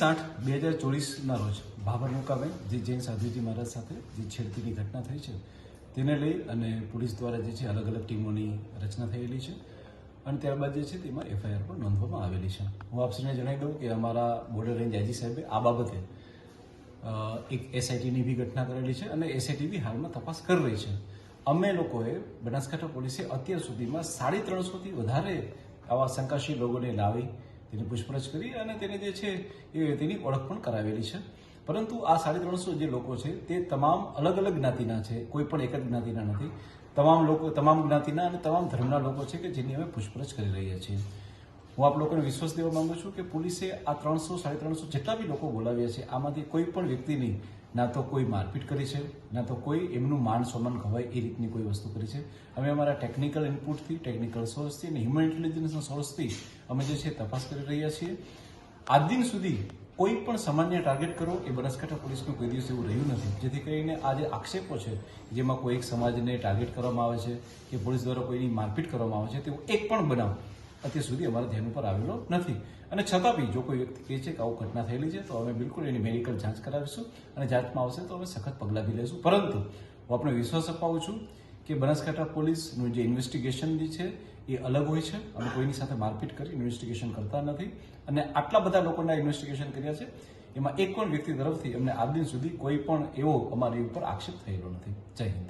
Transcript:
ત્રીસ આઠ બે હજાર ચોવીસના રોજ ભાભર મુકામે જે જૈન સાધુજી મહારાજ સાથે જે છેડતીની ઘટના થઈ છે, તેને લઈ અને પોલીસ દ્વારા જે છે અલગ અલગ ટીમોની રચના થયેલી છે અને ત્યારબાદ જે છે તેમાં એફઆઈઆર પણ નોંધવામાં આવેલી છે. હું આપશ્રીને જણાવી દઉં કે અમારા બોર્ડર રેન્જ આઈજી સાહેબે આ બાબતે એક એસઆઈટીની બી ઘટના કરેલી છે અને એસઆઈટી બી હાલમાં તપાસ કરી રહી છે. અમે લોકોએ બનાસકાંઠા પોલીસે અત્યાર સુધીમાં સાડી ત્રણસોથી વધારે આવા શંકાશીલ લોકોને લાવી તેની પૂછપરછ કરી અને તેને જે છે એ તેની ઓળખ પણ કરાવેલી છે. પરંતુ આ સાડી ત્રણસો જે લોકો છે, તે તમામ અલગ અલગ જ્ઞાતિના છે, કોઈ પણ એક જ જ્ઞાતિના નથી. તમામ લોકો, તમામ જ્ઞાતિના અને તમામ ધર્મના લોકો છે કે જેની અમે પૂછપરછ કરી રહ્યા છીએ. હું આપ લોકોને વિશ્વાસ દેવા માંગુ છું કે પોલીસે આ ત્રણસો, સાડી ત્રણસો જેટલા બી લોકો બોલાવ્યા છે, આમાંથી કોઈ પણ વ્યક્તિની ના તો કોઈ મારપીટ કરી છે, ના તો કોઈ એમનું માન સન્માન ખવાય એ રીતની કોઈ વસ્તુ કરી છે. અમે અમારા ટેકનિકલ ઇનપુટથી ટેકનિકલ સોર્સથી અને હ્યુમન ઇન્ટેલિજન્સના સોર્સથી અમે જે છે તપાસ કરી રહ્યા છીએ. આજ દિન સુધી કોઈ પણ સામાન્ય ટાર્ગેટ કરો એ બનાસકાંઠા પોલીસનું કોઈ દિવસ એવું રહ્યું નથી. જેથી કરીને આ જે આક્ષેપો છે, જેમાં કોઈ એક સમાજને ટાર્ગેટ કરવામાં આવે છે, કે પોલીસ દ્વારા કોઈની મારપીટ કરવામાં આવે છે તેવું એક પણ બનાવ અત્યાર સુધી અમારા ધ્યાન ઉપર આવેલો નથી. અને છતાં બી જો કોઈ વ્યક્તિ કહે છે કે આવું ઘટના થયેલી છે, તો અમે બિલકુલ એની મેડિકલ જાંચ કરાવીશું અને જાંચમાં આવશે તો અમે સખત પગલાં બી લઈશું પરંતુ હું આપણે વિશ્વાસ અપાવું છું કે બનાસકાંઠા પોલીસનું જે ઇન્વેસ્ટિગેશન છે, એ અલગ હોય છે. અમે કોઈની સાથે મારપીટ કરી ઇન્વેસ્ટિગેશન કરતા નથી. અને આટલા બધા લોકોના ઇન્વેસ્ટિગેશન કર્યા છે, એમાં એક પણ વ્યક્તિ તરફથી અમને આ દિન સુધી કોઈ પણ એવો અમારી ઉપર આક્ષેપ થયેલો નથી. જય હિન્દ.